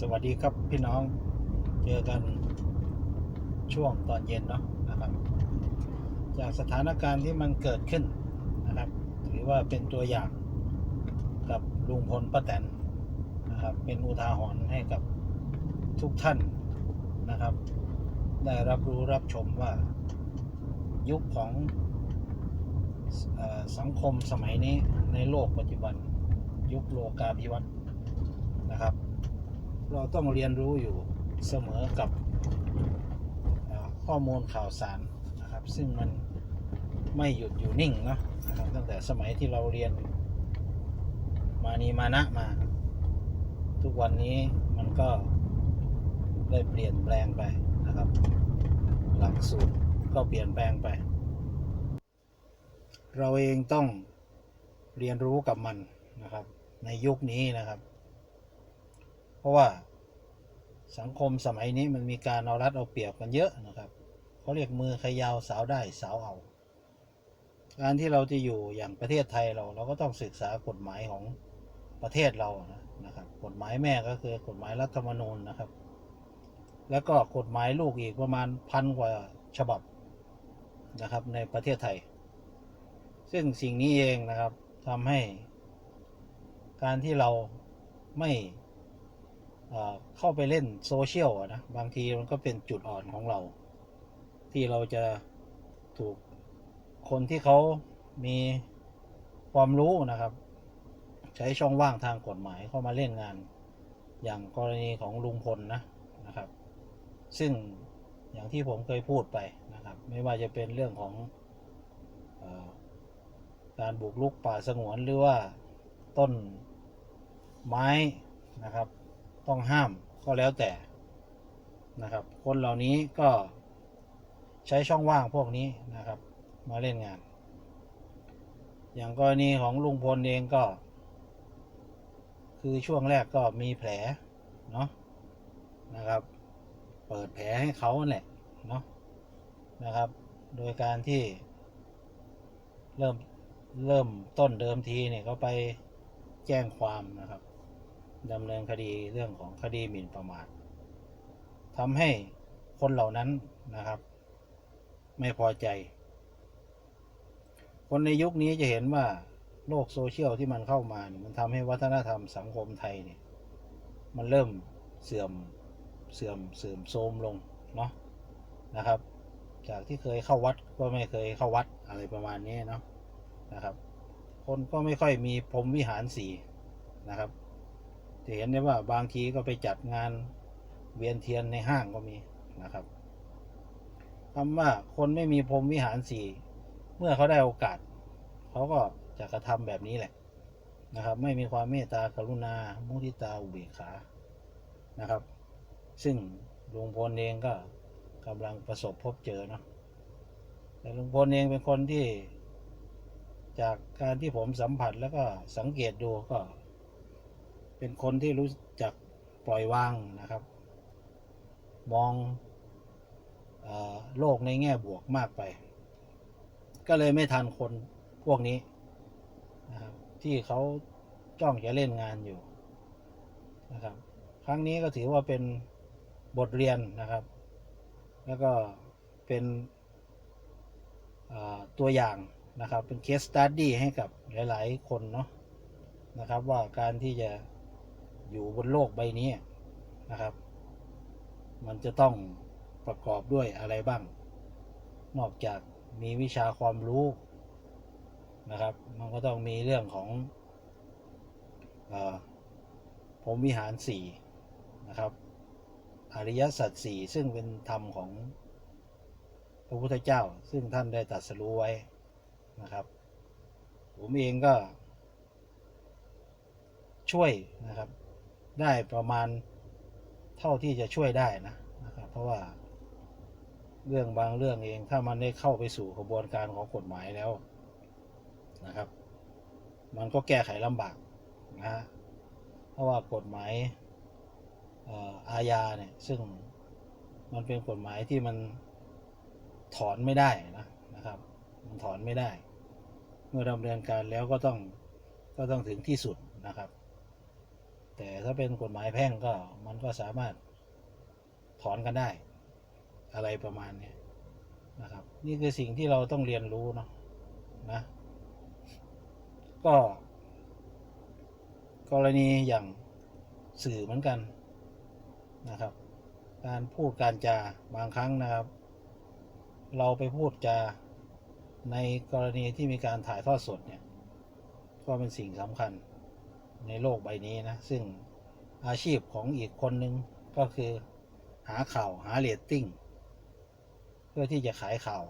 สวัสดีครับพี่น้องเจอกันช่วงตอนเย็นเนาะนะครับ จากสถานการณ์ที่มันเกิดขึ้นนะครับ ถือว่าเป็นตัวอย่างกับลุงพลป้าแตนนะครับ เป็นอุทาหรณ์ให้กับทุกท่านนะครับ ได้รับรู้รับชมว่ายุคของสังคมสมัยนี้ในโลกปัจจุบัน ยุคโลกาภิวัตน์นะครับ เราต้องเรียนรู้อยู่เสมอกับข้อมูลข่าวสารนะครับ ซึ่งมันไม่หยุดอยู่นิ่งเนาะนะครับตั้งแต่สมัยที่เราเรียนมานีมานะมา ทุกวันนี้มันก็ได้เปลี่ยนแปลงไปนะครับ หลักสูตรก็เปลี่ยนแปลงไป เราเองต้องเรียนรู้กับมันนะครับ ในยุคนี้นะครับ ราะว่าสังคมสมัยนี้มันมีการเอารัดเอาเปรียบกันเยอะนะครับเขาเรียกมือขยาวสาวได้สาวเอา การที่เราจะอยู่อย่างประเทศไทยเรา เราก็ต้องศึกษากฎหมายของประเทศเรานะนะครับ กฎหมายแม่ก็คือกฎหมายรัฐธรรมนูญนะครับ แล้วก็กฎหมายลูกอีกประมาณพันกว่าฉบับนะครับในประเทศไทย ซึ่งสิ่งนี้เองนะครับทำให้ การที่เราไม่ เข้าไปเล่นโซเชียลนะบางทีมันก็เป็นจุดอ่อนของเรา ที่เราจะถูกคนที่เขามีความรู้นะครับ ใช้ช่องว่างทางกฎหมายเข้ามาเล่นงาน อย่างกรณีของลุงพลนะนะครับ ซึ่งอย่างที่ผมเคยพูดไปนะครับ ไม่ว่าจะเป็นเรื่องของอการบุกรุกป่าสงวนหรือว่าต้นไม้นะครับ ต้องห้ามก็แล้วแต่นะครับ คนเหล่านี้ก็ใช้ช่องว่างพวกนี้นะครับ มาเล่นงาน อย่างกรณีของลุงพลเองก็ คือช่วงแรกก็มีแผลเนาะนะครับ เปิดแผลให้เขาแหละเนาะนะครับ โดยการที่ เริ่มเริ่มต้นเดิมทีเนี่ยเขาไปแจ้งความนะครับ ดำเนินคดีเรื่องของคดีหมิ่นประมาททำให้คนเหล่านั้นนะครับ ไม่พอใจ คนในยุคนี้จะเห็นว่าโลกโซเชียลที่มันเข้ามาเนี่ยมันทำให้วัฒนธรรมสังคมไทยเนี่ยมันเริ่มเสื่อมเสื่อมเสื่อมโทรมลงเนาะนะครับ จากที่เคยเข้าวัดก็ไม่เคยเข้าวัดอะไรประมาณนี้เนาะนะครับ คนก็ไม่ค่อยมีพรมวิหารสีนะครับ จะเห็นได้ว่าบางทีก็ไปจัดงานเวียนเทียนในห้างก็มีนะครับคำว่าคนไม่มีพรหมวิหารสีเมื่อเขาได้โอกาส เขาก็จะกระทำแบบนี้แหละนะครับ ไม่มีความเมตตากรุณา มุทิตาอุเบกขานะครับ ซึ่งลุงพลเองก็กำลังประสบพบเจอเนาะแต่ลุงพลเองเป็นคนที่ จากการที่ผมสัมผัสแล้วก็สังเกตดูก็ เป็นคนที่รู้จักปล่อยวางนะครับ มองอโลกในแง่บวกมากไป ก็เลยไม่ทันคนพวกนี้นะครับที่เขาจ้องจะเล่นงานอยู่นะครับ ครั้งนี้ก็ถือว่าเป็นบทเรียนนะครับ แล้วก็เป็นตัวอย่างนะครับ เป็นเคสตัดดี้ให้กับหลาย ๆ คนเนาะนะครับว่าการที่จะ อยู่บนโลกใบนี้นะครับ มันจะต้องประกอบด้วยอะไรบ้าง นอกจากมีวิชาความรู้นะครับ มันก็ต้องมีเรื่องของอาผมวิหารสี่นะครับ อริยสัจสี่ซึ่งเป็นธรรมของพระพุทธเจ้า ซึ่งท่านได้ตรัสรู้ไว้นะครับ ผมเองก็ช่วยนะครับ ได้ประมาณเท่าที่จะช่วยได้นะนะครับเพราะว่าเรื่องบางเรื่องเองถ้ามันได้เข้าไปสู่กระบวนการของกฎหมายแล้วนะครับ มันก็แก้ไขลำบากนะฮะเพราะว่ากฎหมายเอ่ออาญาเนี่ยซึ่งมันเป็นกฎหมายที่มันถอนไม่ได้นะนะครับ มันถอนไม่ได้ เมื่อดำเนินการแล้วก็ต้องก็ต้องถึงที่สุดนะครับ แต่ถ้าเป็นกฎหมายแพ่งก็มันก็สามารถถอนกันได้ อะไรประมาณนี้นะครับ นี่คือสิ่งที่เราต้องเรียนรู้เนาะนะ ก็ กรณีอย่างสื่อเหมือนกันนะครับ การพูดการจาบางครั้งนะครับ เราไปพูดจาในกรณีที่มีการถ่ายทอดสดเนี่ย ก็เป็นสิ่งสำคัญ ในโลกใบนี้นะ ซึ่งอาชีพของอีกคนหนึ่งก็คือหาข่าวหาเรตติ้งเพื่อที่จะขายข่าว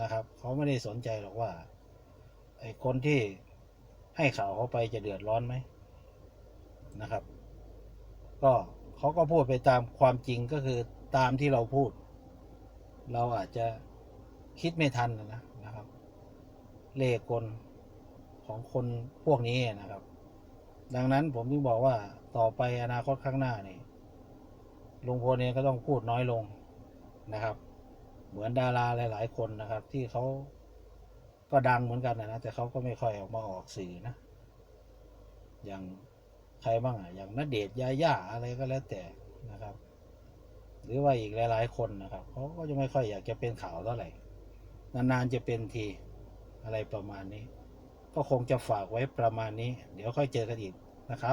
นะครับ เขาไม่ได้สนใจหรอกว่าไอ้คนที่ให้ข่าวเขาไปจะเดือดร้อนไหมนะครับ ก็เขาก็พูดไปตามความจริงก็คือตามที่เราพูด เราอาจจะคิดไม่ทันนะนะครับ เลขกลของคนพวกนี้นะครับ ดังนั้นผมถึงบอกว่าต่อไปอนาคตข้างหน้านี่ลุงพลเองก็ต้องพูดน้อยลงนะครับ เหมือนดาราหลาย ๆ คนนะครับ ที่เขาก็ดังเหมือนกันนะแต่เขาก็ไม่ค่อยออกมาออกสื่อนะ อย่างใครบ้างอะอย่างนเดชน์ยาย่าอะไรก็แล้วแต่นะครับ หรือว่าอีกหลาย ๆ คนนะครับเขาก็จะไม่ค่อยอยากจะเป็นข่าวเท่าไหร่นานๆจะเป็นทีอะไรประมาณนี้ ก็คงจะฝากไว้ประมาณนี้ เดี๋ยวค่อยเจอกันอีกนะครับ